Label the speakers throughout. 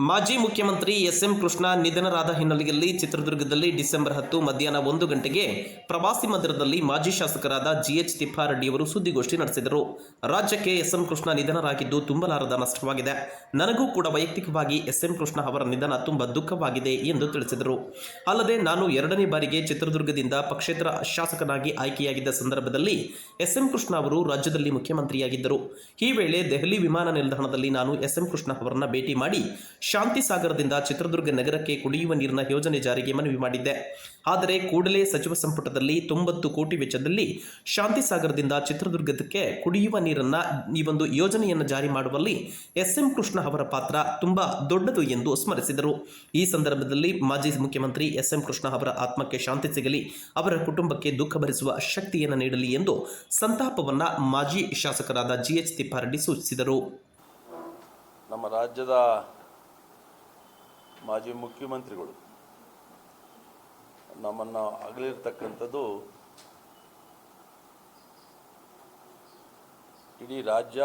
Speaker 1: ಮಾಜಿ ಮುಖ್ಯಮಂತ್ರಿ S M Krishna ನಿಧನರಾದ ಹಿನ್ನೆಲೆಯಲ್ಲಿ ಚಿತ್ರದುರ್ಗದಲ್ಲಿ ಡಿಸೆಂಬರ್ ಹತ್ತು ಮಧ್ಯಾಹ್ನ ಒಂದು ಗಂಟೆಗೆ ಪ್ರವಾಸಿ ಮಂದಿರದಲ್ಲಿ ಮಾಜಿ ಶಾಸಕರಾದ ಜಿಎಚ್ ತಿಪ್ಪಾರೆಡ್ಡಿಯವರು ಸುದ್ದಿಗೋಷ್ಠಿ ನಡೆಸಿದರು. ರಾಜ್ಯಕ್ಕೆ ಎಸ್ ಎಂ ಕೃಷ್ಣ ನಿಧನರಾಗಿದ್ದು ತುಂಬಲಾರದ ನಷ್ಟವಾಗಿದೆ. ನನಗೂ ಕೂಡ ವೈಯಕ್ತಿಕವಾಗಿ ಎಸ್ ಎಂ ಕೃಷ್ಣ ಅವರ ನಿಧನ ತುಂಬ ದುಃಖವಾಗಿದೆ ಎಂದು ತಿಳಿಸಿದರು. ಅಲ್ಲದೆ ನಾನು ಎರಡನೇ ಬಾರಿಗೆ ಚಿತ್ರದುರ್ಗದಿಂದ ಪಕ್ಷೇತರ ಶಾಸಕನಾಗಿ ಆಯ್ಕೆಯಾಗಿದ್ದ ಸಂದರ್ಭದಲ್ಲಿ ಎಸ್ ಎಂ ಕೃಷ್ಣ ಅವರು ರಾಜ್ಯದಲ್ಲಿ ಮುಖ್ಯಮಂತ್ರಿಯಾಗಿದ್ದರು. ಈ ವೇಳೆ ದೆಹಲಿ ವಿಮಾನ ನಿಲ್ದಾಣದಲ್ಲಿ ನಾನು ಎಸ್ ಎಂ ಕೃಷ್ಣ ಅವರನ್ನ ಭೇಟಿ ಮಾಡಿ ಶಾಂತಿ ಸಾಗರದಿಂದ ಚಿತ್ರದುರ್ಗ ನಗರಕ್ಕೆ ಕುಡಿಯುವ ನೀರಿನ ಯೋಜನೆ ಜಾರಿಗೆ ಮನವಿ ಮಾಡಿದ್ದೆ. ಆದರೆ ಕೂಡಲೇ ಸಚಿವ ಸಂಪುಟದಲ್ಲಿ ತೊಂಬತ್ತು ಕೋಟಿ ವೆಚ್ಚದಲ್ಲಿ ಶಾಂತಿ ಸಾಗರದಿಂದ ಚಿತ್ರದುರ್ಗಕ್ಕೆ ಕುಡಿಯುವ ನೀರನ್ನ ಈ ಒಂದು ಯೋಜನೆಯನ್ನು ಜಾರಿ ಮಾಡುವಲ್ಲಿ ಎಸ್ ಎಂ ಕೃಷ್ಣ ಅವರ ಪಾತ್ರ ತುಂಬಾ ದೊಡ್ಡದು ಎಂದು ಸ್ಮರಿಸಿದರು. ಈ ಸಂದರ್ಭದಲ್ಲಿ ಮಾಜಿ ಮುಖ್ಯಮಂತ್ರಿ ಎಸ್ ಎಂ ಕೃಷ್ಣ ಅವರ ಆತ್ಮಕ್ಕೆ ಶಾಂತಿ ಸಿಗಲಿ, ಅವರ ಕುಟುಂಬಕ್ಕೆ ದುಃಖ ಭರಿಸುವ ಶಕ್ತಿಯನ್ನು ನೀಡಲಿ ಎಂದು ಸಂತಾಪವನ್ನ ಮಾಜಿ ಶಾಸಕರಾದ ಜಿಎಚ್ ತಿಪ್ಪಾರೆಡ್ಡಿ ಸೂಚಿಸಿದರು.
Speaker 2: ನಮ್ಮ ರಾಜ್ಯದ ಮಾಜಿ ಮುಖ್ಯಮಂತ್ರಿಗಳು. ನಮ್ಮನ್ನು ಅಗಲಿರ್ತಕ್ಕಂಥದ್ದು ಇಡೀ ರಾಜ್ಯ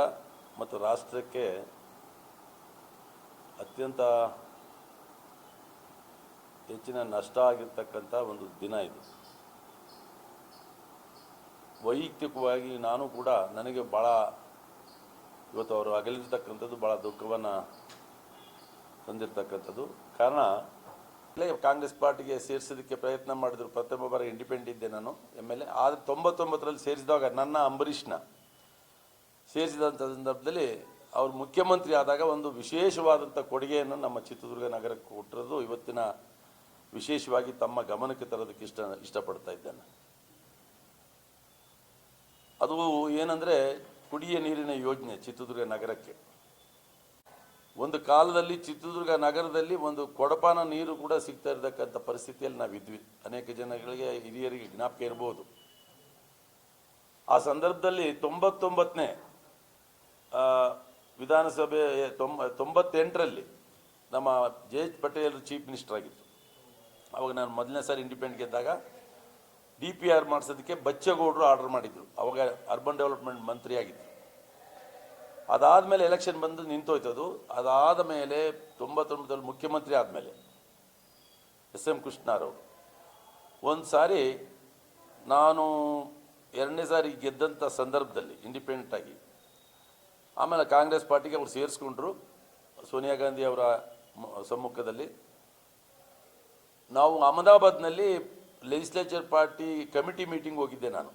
Speaker 2: ಮತ್ತು ರಾಷ್ಟ್ರಕ್ಕೆ ಅತ್ಯಂತ ಹೆಚ್ಚಿನ ನಷ್ಟ ಆಗಿರ್ತಕ್ಕಂಥ ಒಂದು ದಿನ ಇದು. ವೈಯಕ್ತಿಕವಾಗಿ ನಾನು ಕೂಡ ನನಗೆ ಭಾಳ ಇವತ್ತು ಅವರು ಅಗಲಿರ್ತಕ್ಕಂಥದ್ದು ಭಾಳ ದುಃಖವನ್ನು ತಂದಿರ್ತಕ್ಕಂಥದ್ದು. ಕಾರಣ ಕಾಂಗ್ರೆಸ್ ಪಾರ್ಟಿಗೆ ಸೇರಿಸೋದಕ್ಕೆ ಪ್ರಯತ್ನ ಮಾಡಿದ್ರು. ಪ್ರಥಮ ಬಾರಿ ಇಂಡಿಪೆಂಡೆಂಟ್ ಇದ್ದೆ ನಾನು, ಎಂ ಎಲ್ ಎ. ಆದರೆ ತೊಂಬತ್ತೊಂಬತ್ತರಲ್ಲಿ ಸೇರಿಸಿದಾಗ ನನ್ನ ಅಂಬರೀಷ್ನ ಸೇರಿಸಿದಂಥ ಸಂದರ್ಭದಲ್ಲಿ ಅವರು ಮುಖ್ಯಮಂತ್ರಿ ಆದಾಗ ಒಂದು ವಿಶೇಷವಾದಂಥ ಕೊಡುಗೆಯನ್ನು ನಮ್ಮ ಚಿತ್ರದುರ್ಗ ನಗರಕ್ಕೆ ಕೊಟ್ಟಿರೋದು. ಇವತ್ತಿನ ವಿಶೇಷವಾಗಿ ತಮ್ಮ ಗಮನಕ್ಕೆ ತರೋದಕ್ಕೆ ಇಷ್ಟ, ಇಷ್ಟಪಡ್ತಾ ಇದ್ದೇನೆ. ಅದು ಏನಂದರೆ ಕುಡಿಯ ನೀರಿನ ಯೋಜನೆ ಚಿತ್ರದುರ್ಗ ನಗರಕ್ಕೆ. ಒಂದು ಕಾಲದಲ್ಲಿ ಚಿತ್ರದುರ್ಗ ನಗರದಲ್ಲಿ ಒಂದು ಕೊಡಪಾನ ನೀರು ಕೂಡ ಸಿಗ್ತಾ ಇರತಕ್ಕಂಥ ಪರಿಸ್ಥಿತಿಯಲ್ಲಿ ನಾವಿದ್ವಿ ಅನೇಕ ಜನಗಳಿಗೆ, ಹಿರಿಯರಿಗೆ ಜ್ಞಾಪಕ ಇರ್ಬೋದು. ಆ ಸಂದರ್ಭದಲ್ಲಿ ತೊಂಬತ್ತೊಂಬತ್ತನೇ ವಿಧಾನಸಭೆ ತೊಂಬ ತೊಂಬತ್ತೆಂಟರಲ್ಲಿ ನಮ್ಮ J H Patel chief minister ಆಗಿತ್ತು ಅವಾಗ ನಾನು ಮೊದಲನೇ ಸಾರಿ ಇಂಡಿಪೆಂಡೆಂಟ್ ಗೆದ್ದಾಗ ಡಿ ಪಿ ಆರ್ ಮಾಡಿಸೋದಕ್ಕೆ ಬಚ್ಚೇಗೌಡರು ಆರ್ಡರ್ ಮಾಡಿದ್ರು. ಅವಾಗ ಅರ್ಬನ್ ಡೆವಲಪ್ಮೆಂಟ್ ಮಂತ್ರಿ ಆಗಿದ್ರು ಅದಾದಮೇಲೆ ಎಲೆಕ್ಷನ್ ಬಂದು ನಿಂತೋಯ್ತು ಅದು. ಅದಾದ ಮೇಲೆ ತೊಂಬತ್ತೊಂಬತ್ತರಲ್ಲಿ ಮುಖ್ಯಮಂತ್ರಿ ಆದಮೇಲೆ ಎಸ್ ಎಂ ಕೃಷ್ಣರವರು ಒಂದು ಸಾರಿ ನಾನು ಎರಡನೇ ಸಾರಿ ಗೆದ್ದಂಥ ಸಂದರ್ಭದಲ್ಲಿ ಇಂಡಿಪೆಂಡೆಂಟ್ ಆಗಿ, ಆಮೇಲೆ ಕಾಂಗ್ರೆಸ್ ಪಾರ್ಟಿಗೆ ಅವರು ಸೇರಿಸ್ಕೊಂಡ್ರು ಸೋನಿಯಾ ಗಾಂಧಿ ಅವರ ಸಮ್ಮುಖದಲ್ಲಿ. ನಾವು ಅಹಮದಾಬಾದ್ನಲ್ಲಿ ಲೆಜಿಸ್ಲೇಚರ್ ಪಾರ್ಟಿ ಕಮಿಟಿ ಮೀಟಿಂಗ್ ಹೋಗಿದ್ದೆ ನಾನು.